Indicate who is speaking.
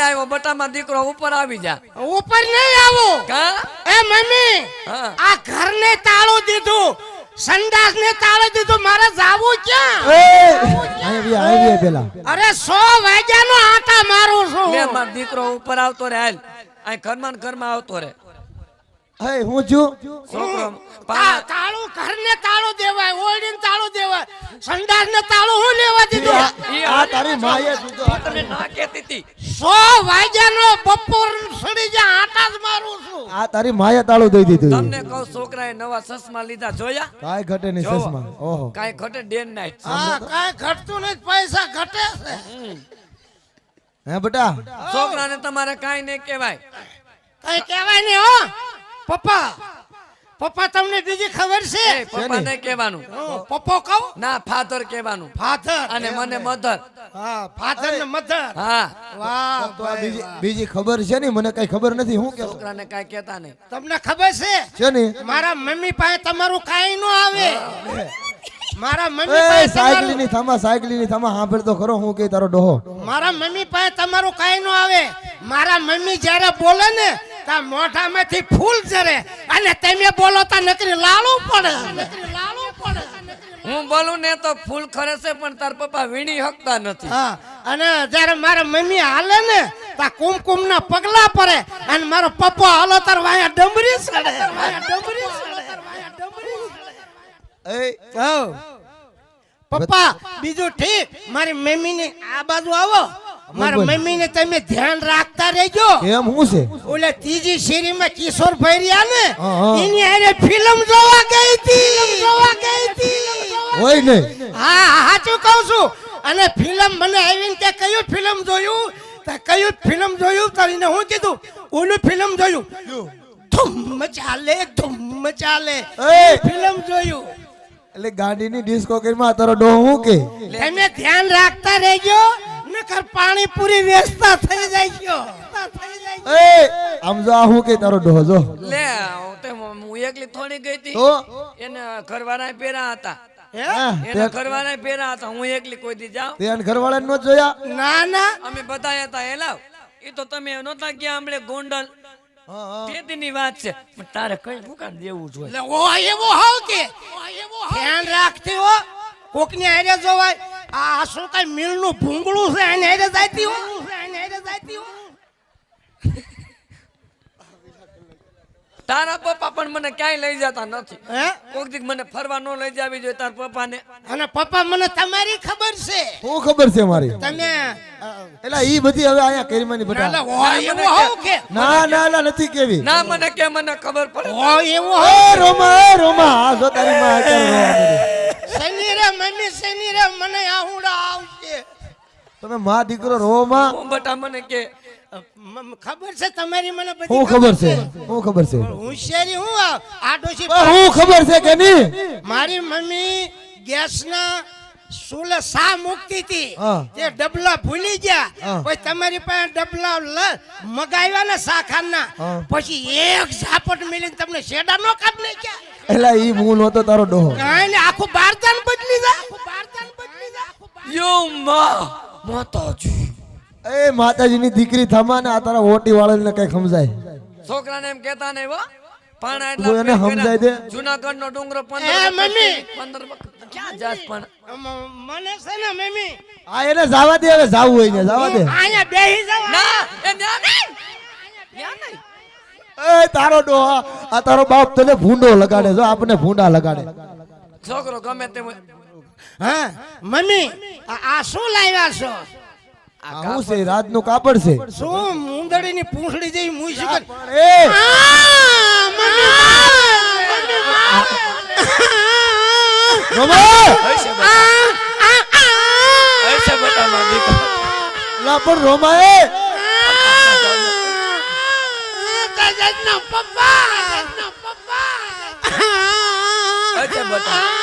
Speaker 1: એટલે આવ્યો બટામાં દીકરો ઉપર આવી જા.
Speaker 2: ઉપર નહીં આવું. એ મમ્મી. આ ઘરને તાળું દીધું. સંડાસ ને તાળો દીધું. મારે જાવું ક્યાં?
Speaker 3: પેલા.
Speaker 2: અરે સો વાગ્યાનો આટા મારું
Speaker 1: લે
Speaker 2: છું
Speaker 1: માર દીકરો ઉપર આવતો રે હાલ. આ ઘરમાં ઘરમાં આવતો રે
Speaker 3: હે હું છું?
Speaker 1: છોકરો
Speaker 2: તાળું ઘરને તાળું દેવાય ઓરડીને તાળું દેવાય. સંડાસ ને તાળું હું લેવા દીધું?
Speaker 3: આ તારી માએ દીધો.
Speaker 1: તને ના કહેતી હતી.
Speaker 2: સો વાગ્યાનો બપોર સડી જ્યાં આટા જ મારું છું.
Speaker 3: આ તારી માએ તાળું દઈ દીધું.
Speaker 1: તમને કહું છોકરાએ નવા ચશ્મા લીધા જોયા?
Speaker 3: કાંઈ ઘટે નહીં
Speaker 1: જોવો.
Speaker 3: ચશ્મા ઓહો.
Speaker 1: કાંઈ ઘટે ડે નાઈટ
Speaker 2: હા કાંઈ ઘટતું નથી પૈસા ઘટે છે.
Speaker 3: હે બેટા?
Speaker 1: છોકરાને તમારે કાંઈ નહીં કહેવાય.
Speaker 2: કઈ કહેવાય નહીં હો. પપ્પા પપ્પા તમને બીજી ખબર છે?
Speaker 1: એ પપ્પા નહીં કહેવાનું
Speaker 2: પપ્પો કહું?
Speaker 1: ના ફાધર કહેવાનું.
Speaker 2: ફાધર
Speaker 1: અને મને મધર
Speaker 2: હા ફાધર ને મધર
Speaker 1: હા.
Speaker 2: વાહ
Speaker 3: તો બીજી બીજી ખબર છે ને મને કઈ ખબર નથી. હું કે
Speaker 1: છોકરાને કાંઈ કહેતા નહીં.
Speaker 2: તમને ખબર છે?
Speaker 3: છે ને
Speaker 2: મારા મમ્મી પાસે તમારું કાઈ ન આવે. મારા મમ્મી પાસે
Speaker 3: સાયકલી ની થામા સાયકલી ની થામા તો ખરો હું કે તારો ડોહો.
Speaker 2: મારા મમ્મી પાસે તમારું કાંઈ ન આવે. મારા મમ્મી જ્યારે બોલે ને તા મોઢામાંથી ફૂલ જરે અને તમે બોલો તા નકરી લાળું પડે નકરી લાળું પડે
Speaker 1: હું બોલું ને તો ફૂલ ખરે છે પણ તાર પપ્પા વીણી હકતા નથી
Speaker 2: હા અને જ્યારે મારા મમ્મી હાલે ને તા કુમકુમ ના પગલા પડે અને મારો પપ્પા હાલો તાર વાયા ડમરી સડે વાયા ડમરી સડે વાયા ડમરી સડે.
Speaker 3: એ
Speaker 2: હઉ. પપ્પા બીજું ઠીક મારી મમ્મી ની આ બાજુ આવો મારા. મમ્મી ને તમે ધ્યાન રાખતા રહેજો.
Speaker 3: કેમ હું છે?
Speaker 2: ઓલે ત્રીજી શેરીમાં કિશોર ભૈરિયા ને. એની હારે ફિલ્મ જોવા ગઈ હતી. જોવા ગઈ હતી.
Speaker 3: હોય નહીં
Speaker 2: હા હા, સાચું કહું છું. અને ફિલ્મ મને આવીને તે કયું ફિલ્મ જોયું? તે કયું ફિલ્મ જોયું? તો હું કીધું ઓલું ફિલ્મ જોયું. ધૂમ ચાલે ધૂમ ચાલે
Speaker 3: એ!
Speaker 2: ફિલ્મ જોયું.
Speaker 3: એટલે ગાડીની ડિસ્કો માં તારો ડો હું કે?
Speaker 2: તમે ધ્યાન રાખતા રહેજો. નકર પાણીપુરી વેચતા થઈ જાય છો.
Speaker 3: એ આમ જો આ હું કે તારો ડોહો જો.
Speaker 1: લે તે હું એકલી થોડી ગઈ હતી. એને ઘરવાળા પહેરા હતા.
Speaker 2: હે?
Speaker 1: એને ઘરવાળા હતા હું એકલી કોઈ દી જાઉં.
Speaker 3: તે નો જોયા?
Speaker 2: ના ના.
Speaker 1: અમે બધા હતા એલાવ. એ તો તમે નહોતા ગયા હમણે ગોંડલ?
Speaker 3: હા, હા.
Speaker 1: ની વાત છે. પણ તારે કઈ મુકાન દેવું જોઈએ?
Speaker 2: ઓ એવો હોવ કે? ધ્યાન રાખતી હો. કોકની જોવાય. આ શું કઈ મિલનું ભૂંગળું છે? એને હારે જાતી હો. એને હારે જાતી હું
Speaker 1: તારા પપ્પા પણ મને ક્યાંય લઈ જતા નથી.
Speaker 2: હે?
Speaker 1: કોક મને ફરવા નો લઈ જાવી જોઈએ તાર પપ્પાને.
Speaker 2: અને પપ્પા મને તમારી ખબર છે.
Speaker 3: શું ખબર છે મારી?
Speaker 2: તમે
Speaker 3: એટલે ઈ બધી હવે આયા કરીમાની
Speaker 2: ના, ના,
Speaker 3: બટા
Speaker 2: ઓ હોવ કે
Speaker 3: ના ના ના નથી કેવી.
Speaker 1: ના મને કે મને ખબર પડે.
Speaker 2: ઓ એવું
Speaker 3: રોમા રોમા આ જો તારી માં.
Speaker 2: શનિ રે મમ્મી શનિ રે મને આહુડા આવશે
Speaker 3: તમે માં દીકરો રોવો માં.
Speaker 1: બટા મને કે
Speaker 2: ખબર છે તમારી મને બધી
Speaker 3: ખબર છે? ખબર છે?
Speaker 2: હું આ આ ડોશી
Speaker 3: પણ હું ખબર છે કે નહીં?
Speaker 2: મારી મમ્મી ગેસના સુલે સા મૂકતી હતી. તે ડબલા ભૂલી ગયા.
Speaker 3: હા.
Speaker 2: પછી તમારી પાસે ડબલા લ- મગાવ્યા ને સા
Speaker 3: ખાના
Speaker 2: પછી એક ઝાપટ મિલીને તમને શેડા નો કાઢ નાખ્યા.
Speaker 3: એલા ઈ ભૂલ હતો તારો ડોહો.
Speaker 2: કાંઈ ને આખું બારદાન બદલી જાય આખું બારદાન બદલી જાય
Speaker 1: યો માં માતાજી.
Speaker 3: એ માતાજીની દીકરી થમા ને આ તારા ઓટી વાળાને કઈ સમજાય.
Speaker 1: છોકરાને એમ કહેતા નહીં હો. પણ
Speaker 3: તું એને
Speaker 1: એટલા
Speaker 3: સમજાય દે.
Speaker 1: જુનાગઢ નો ડુંગરો
Speaker 2: એ,
Speaker 1: ક્યાં જાસ પણ?
Speaker 2: મને છે ને મમ્મી.
Speaker 3: આ એને જાવા દે હવે જાવું હોય ને જાવા દે.
Speaker 2: અહીંયા બેહી જાવ
Speaker 1: ના એ ન્યા નહીં. ન્યા નહીં.
Speaker 3: એ તારો ડોહા આ તારો બાપ તને ભૂંડો લગાડે જો આપને ભૂંડા લગાડે.
Speaker 1: છોકરો ગમે તે
Speaker 2: હા મમ્મી આ શું લાવ્યા છો?
Speaker 3: આ શું છે રાતનું કાપડ છે.
Speaker 2: શું મુંદડીની પૂંછડી જેવી મૂછી કરી
Speaker 3: એ. પણ એ
Speaker 1: હશે બેટા